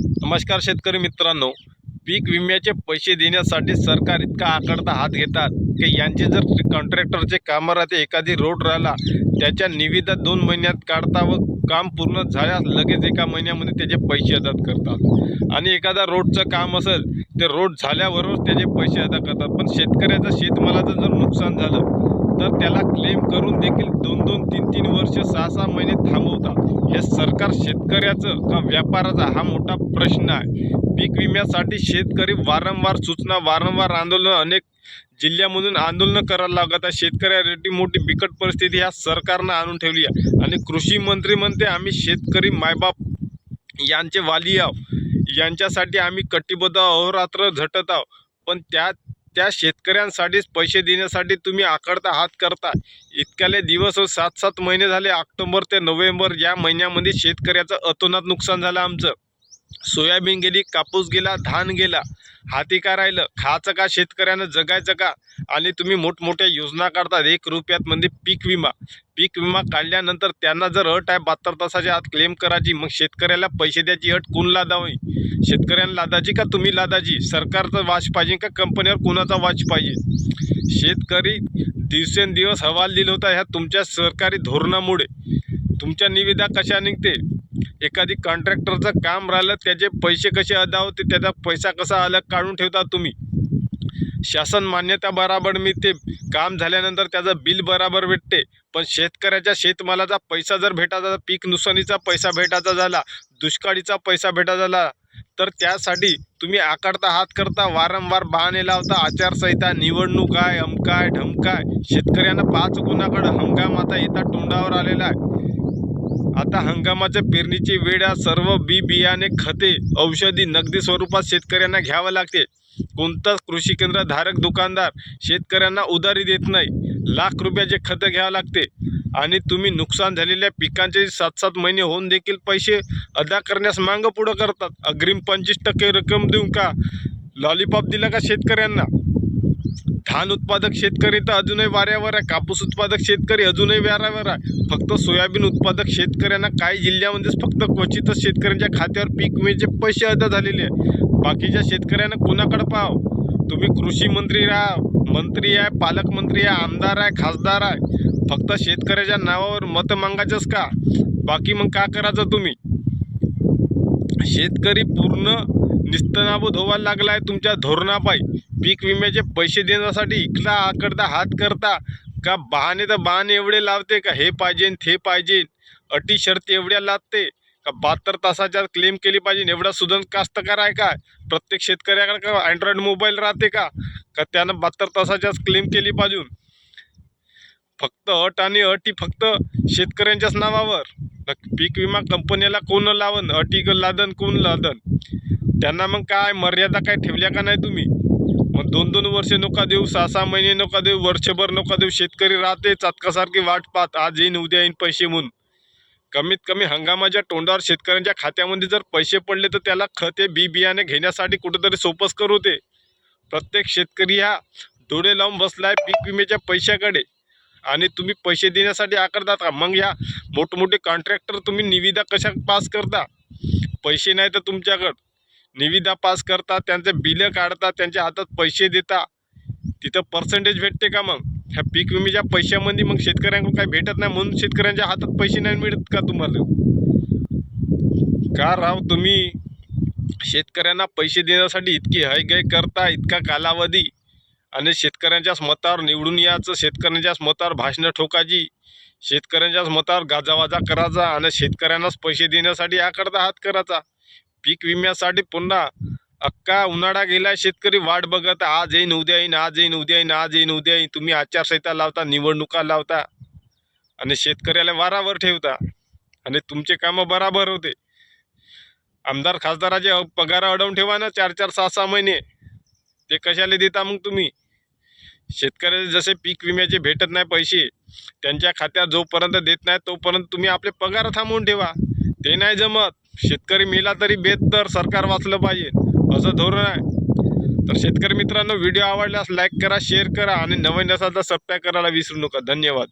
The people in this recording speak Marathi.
नमस्कार शेतकरी मित्रांनो पीक विम्याचे पैसे देण्यासाठी सरकार इतका आकडता हात घेतात. की यांचे जर कॉन्ट्रॅक्टरचे कामं राहते एखादी रोड राहिला त्याच्या निविदा दोन महिन्यात काढता व काम पूर्ण झाल्यास लगेच एका महिन्यामध्ये त्याचे पैसे अदा करतात. आणि एखादा रोडचं काम असेल ते रोड झाल्याबरोबर त्याचे पैसे अदा करतात. पण शेतकऱ्याचं शेतमालाचं जर नुकसान झालं तर त्याला क्लेम करून देखील दोन दोन तीन तीन वर्ष सहा सहा महिने थांबवतात. हे सरकार शेतकऱ्याचं का व्यापाराचा हा मोठा प्रश्न आहे. पीक विम्यासाठी शेतकरी वारंवार सूचना वारंवार आंदोलन अनेक जिल्ह्यामधून आंदोलनं करायला लागत आहे. शेतकऱ्यासाठी मोठी बिकट परिस्थिती ह्या सरकारनं आणून ठेवली आहे. आणि कृषी मंत्री म्हणते आम्ही शेतकरी मायबाप यांचे वाली आहो यांच्यासाठी आम्ही कटिबद्ध अहोरात्र झटत आहो पण त्या त्या शेतकऱ्यांसाठीच पैसे देण्यासाठी तुम्ही आकडता हात करता. इतक्याले दिवस सात सात महिने झाले. ऑक्टोबर ते नोव्हेंबर या महिन्यामध्ये शेतकऱ्याचं अतोनात नुकसान झालं आमचं. सोयाबीन गेली कापूस गेला धान गेला. हाती का राहिलं? खायचं का? शेतकऱ्यानं जगायचं का? आणि तुम्ही मोठमोठ्या योजना काढतात. एक रुपयात म्हणजे पीक विमा. पीक विमा काढल्यानंतर त्यांना जर अट आहे बहात्तर तासाच्या आत क्लेम करायची मग शेतकऱ्याला पैसे द्यायची अट कोण लादावी? शेतकऱ्यांना लादायची का तुम्ही लादायची? सरकारचा वाच पाहिजे का कंपनीवर कोणाचा वाच पाहिजे? शेतकरी दिवसेंदिवस हवाल दिला होता ह्या तुमच्या सरकारी धोरणामुळे. तुमच्या निविदा कशा निघते एखादी कॉन्ट्रॅक्टरचं काम राहिलं त्याचे पैसे कसे अदा होते त्याचा पैसा कसा अलग काढून ठेवता तुम्ही? शासन मान्यता बराबर मिळते काम झाल्यानंतर त्याचं बिल बराबर भेटते. पण शेतकऱ्याच्या शेतमालाचा पैसा जर भेटायचा पीक नुकसानीचा पैसा भेटायचा झाला दुष्काळीचा पैसा भेटायचा झाला तर त्यासाठी तुम्ही आकारता हात करता वारंवार बहाणे लावता आचारसंहिता निवडणूक आहे अमकाय ढमकाय शेतकऱ्यांना पाच गुणाकडं हंगाम आता येता तोंडावर आलेला आहे. आता हंगामाच्या पेरणीची वेळ आहे. सर्व बी बियाणे खते औषधी नगदी स्वरूपात शेतकऱ्यांना घ्यावं लागते. कोणताच कृषी केंद्र धारक दुकानदार शेतकऱ्यांना उधारी देत नाही? लाख रुपयाचे खतं घ्यावं लागते. आणि तुम्ही नुकसान झालेल्या पिकांचे सात सात महिने होऊन देखील पैसे अदा करण्यास मागं पुढं करतात. अग्रिम पंचवीस टक्के रक्कम देऊन का? लॉलीपॉप दिला का शेतकऱ्यांना? धान उत्पादक शेतकरी तर अजूनही वाऱ्यावर आहे. कापूस उत्पादक शेतकरी अजूनही वाऱ्यावर आहे. फक्त सोयाबीन उत्पादक शेतकऱ्यांना काही जिल्ह्यामध्येच फक्त क्वचितच शेतकऱ्यांच्या खात्यावर पीक विम्याचे पैसे अदा झालेले आहे बाकीच्या शेतकऱ्यांना कोणाकडे पाहाव? तुम्ही कृषी मंत्री राहा मंत्री आहे पालकमंत्री आहे आमदार आहे खासदार आहे. फक्त शेतकऱ्याच्या नावावर मतं मागायचंच का? बाकी मग का करायचं तुम्ही? शेतकरी पूर्ण निस्तनाबूत व्हायला लागला आहे तुमच्या धोरणापायी पीक विम्याचे पैसे देण्यासाठी इकडा आकडता हात करता का बहाणे तर बहाणे एवढे लावते का हे पाहिजे ते पाहिजे अटी शर्ती एवढ्या लागते का बहात्तर तासाच्या क्लेम केली पाहिजे एवढा सुदन कास्तकार आहे का? प्रत्येक शेतकऱ्याकडे का अँड्रॉइड मोबाईल राहते का? का त्यानं बहात्तर तासाच्याच क्लेम केली पाहिजे फक्त अट आणि अटी फक्त शेतकऱ्यांच्याच नावावर. पीक विमा कंपनीला कोण लावन? अटी लादन कोण लादन? त्यांना मग काय मर्यादा काय ठेवल्या का नाही तुम्ही? मग दोन दोन वर्ष नका देऊ सहा सहा महिने नका देऊ वर्षभर नका देऊ शेतकरी राहते चातकासारखी वाट पाहत आज येईन उद्या येईन पैसे म्हणून. कमीत कमी हंगामाच्या तोंडावर शेतकऱ्यांच्या खात्यामध्ये जर पैसे पडले तर त्याला खते बी बियाणे घेण्यासाठी कुठंतरी सोपस्कर होते. प्रत्येक शेतकरी हा डोळे लावून बसलाय पीक विम्याच्या पैशाकडे. आणि तुम्ही पैसे देण्यासाठी आकारतात का? मग या मोठमोठे कॉन्ट्रॅक्टर तुम्ही निविदा कशा पास करता? पैसे नाही तर तुमच्याकडं. निविदा पास करता त्यांचे बिलं काढता त्यांच्या हातात पैसे देता. तिथं पर्सेंटेज भेटते का मग? ह्या पीक विम्याच्या पैशामध्ये मग शेतकऱ्यांकडून काही भेटत नाही म्हणून शेतकऱ्यांच्या हातात पैसे नाही मिळत का तुम्हाला? का राव तुम्ही शेतकऱ्यांना पैसे देण्यासाठी इतकी हयगय करता इतका कालावधी? आणि शेतकऱ्यांच्याच मतावर निवडून यायचं शेतकऱ्यांच्याच मतावर भाषणं ठोकायची शेतकऱ्यांच्याच मतावर गाजावाजा करायचा आणि शेतकऱ्यांनाच पैसे देण्यासाठी याकडचा हात करायचा. पीक विम्यासाठी पुन्हा अक्का उन्हाळा गेला शेतकरी वाट बघत आज येईन उद्या येईन आज येईन उद्या येईन आज येईन उद्या येईन तुम्ही आचारसंहिता लावता निवडणुका लावता आणि शेतकऱ्याला वारावर ठेवता आणि तुमचे कामं बराबर होते. आमदार खासदाराचे पगार अडवून ठेवा ना चार चार सहा सहा महिने. ते कशाला देता मग तुम्ही? शेतकऱ्याला जसे पीक विम्याचे भेटत नाही पैसे त्यांच्या खात्यात जोपर्यंत देत नाही तोपर्यंत तुम्ही आपले पगार थांबवून ठेवा. ते नाही जमत. शेतकरी मेला तरी बेत तर सरकार वाचलं पाहिजे. असं धोरण आहे. तर शेतकरी मित्रांनो व्हिडिओ आवडल्यास लाईक करा शेअर करा आणि नवीन असाल तर सबस्क्राईब करायला विसरू नका. धन्यवाद.